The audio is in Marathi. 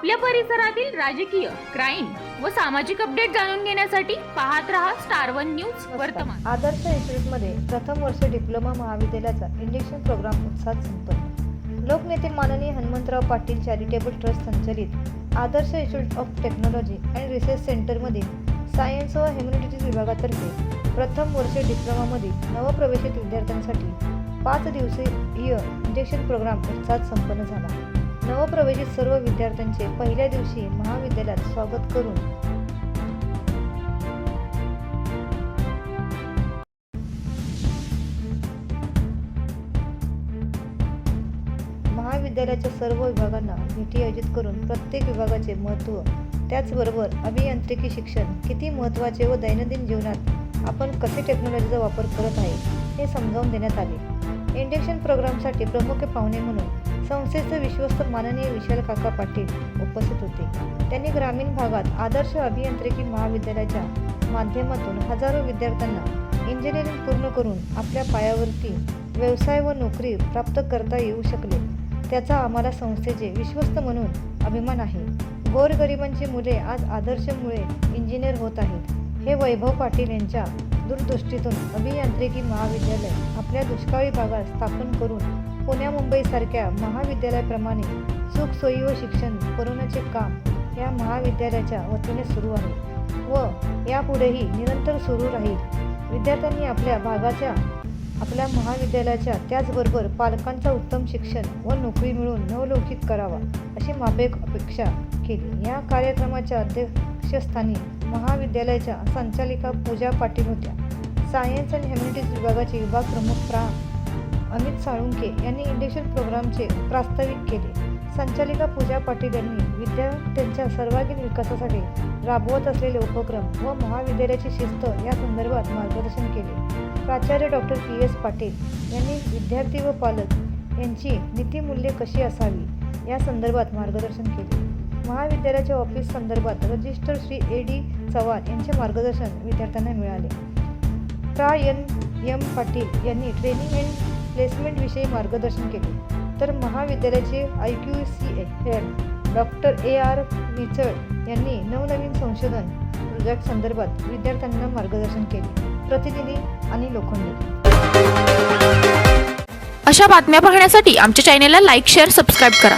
आपल्या परिसरातील राजकीय क्राईम व सामाजिक अपडेट जाणून घेण्यासाठी पाहत रहा स्टार वन न्यूज वर्तमान. आदर्श इन्स्टिट्यूटमध्ये प्रथम वर्ष डिप्लोमा महाविद्यालयाचा इंजेक्शन प्रोग्राम उत्साहात संपन्न. लोकनेते माननीय हनुमंतराव पाटील चॅरिटेबल ट्रस्ट संचलित Adarsh institute of technology and research सेंटरमधील science व ह्युमॅनिटीज विभागातर्फे प्रथम वर्ष डिप्लोमामधील नवप्रवेशित विद्यार्थ्यांसाठी पाच दिवसीय इंजेक्शन प्रोग्राम उत्साहात संपन्न झाला. नवप्रवेशित सर्व विद्यार्थ्यांचे पहिल्या दिवशी महाविद्यालयात स्वागत करून महाविद्यालयाच्या सर्व विभागांना भेटी आयोजित करून प्रत्येक विभागाचे महत्त्व त्याचबरोबर अभियांत्रिकी शिक्षण किती महत्त्वाचे व दैनंदिन जीवनात आपण कसे टेक्नॉलॉजीचा वापर करत आहे हे समजावून देण्यात आले. इंडक्शन प्रोग्रामसाठी प्रमुख पाहुणे म्हणून संस्थेचे विश्वस्त माननीय विशाल काका पाटील उपस्थित होते. त्यांनी ग्रामीण भागात आदर्श अभियांत्रिकी महाविद्यालयाच्या माध्यमातून हजारो विद्यार्थ्यांना इंजिनिअरिंग पूर्ण करून आपल्या पायावरती व्यवसाय व नोकरी प्राप्त करता येऊ शकले. त्याचा आम्हाला संस्थेचे विश्वस्त म्हणून अभिमान आहे. गोरगरिबांची मुले आज आदर्शमुळे इंजिनियर होत आहेत. हे वैभव पाटील यांच्या दूरदृष्टीतून अभियांत्रिकी महाविद्यालय आपल्या दुष्काळी भागात स्थापन करून पुण्या मुंबईसारख्या महाविद्यालयाप्रमाणे सुखसोयी व शिक्षण पुरवण्याचे काम या महाविद्यालयाच्या वतीने सुरू आहे व यापुढेही निरंतर सुरू राहील. विद्यार्थ्यांनी आपल्या भागाच्या आपल्या महाविद्यालयाच्या त्याचबरोबर पालकांचा उत्तम शिक्षण व नोकरी मिळून नवलौकिक करावा अशी मापेक अपेक्षा केली. या कार्यक्रमाच्या अध्यक्षस्थानी महाविद्यालयाच्या संचालिका पूजा पाटील होत्या. सायन्स अँड ह्युमॅनिटीज विभागाचे विभाग प्रमुख प्रा. अमित साळुंके यांनी इंडक्शन प्रोग्रामचे प्रास्ताविक केले. संचालिका पूजा पाटील यांनी विद्यार्थ्यांच्या सर्वांगीण विकासासाठी राबवत असलेले उपक्रम व महाविद्यालयाची शिस्त या संदर्भात मार्गदर्शन केले. प्राचार्य डॉक्टर पी. एस. पाटील यांनी विद्यार्थी व पालक यांची नीतिमूल्ये कशी असावी या संदर्भात मार्गदर्शन केले. महाविद्यालयाच्या ऑफिस संदर्भात registrar Shri A D Chavan यांचे मार्गदर्शन विद्यार्थ्यांना मिळाले. प्रा. एन. एम. पाटील यांनी ट्रेनिंग अँड प्लेसमेंटविषयी मार्गदर्शन केले. तर महाविद्यालयाचे I Q C head doctor A R Michal यांनी नवनवीन संशोधन प्रोजेक्ट संदर्भात विद्यार्थ्यांना मार्गदर्शन केले. प्रतिनिधी आणि लोखंडे. अशा बातम्या पाहण्यासाठी आमच्या चॅनेलला लाईक शेअर सबस्क्राईब करा.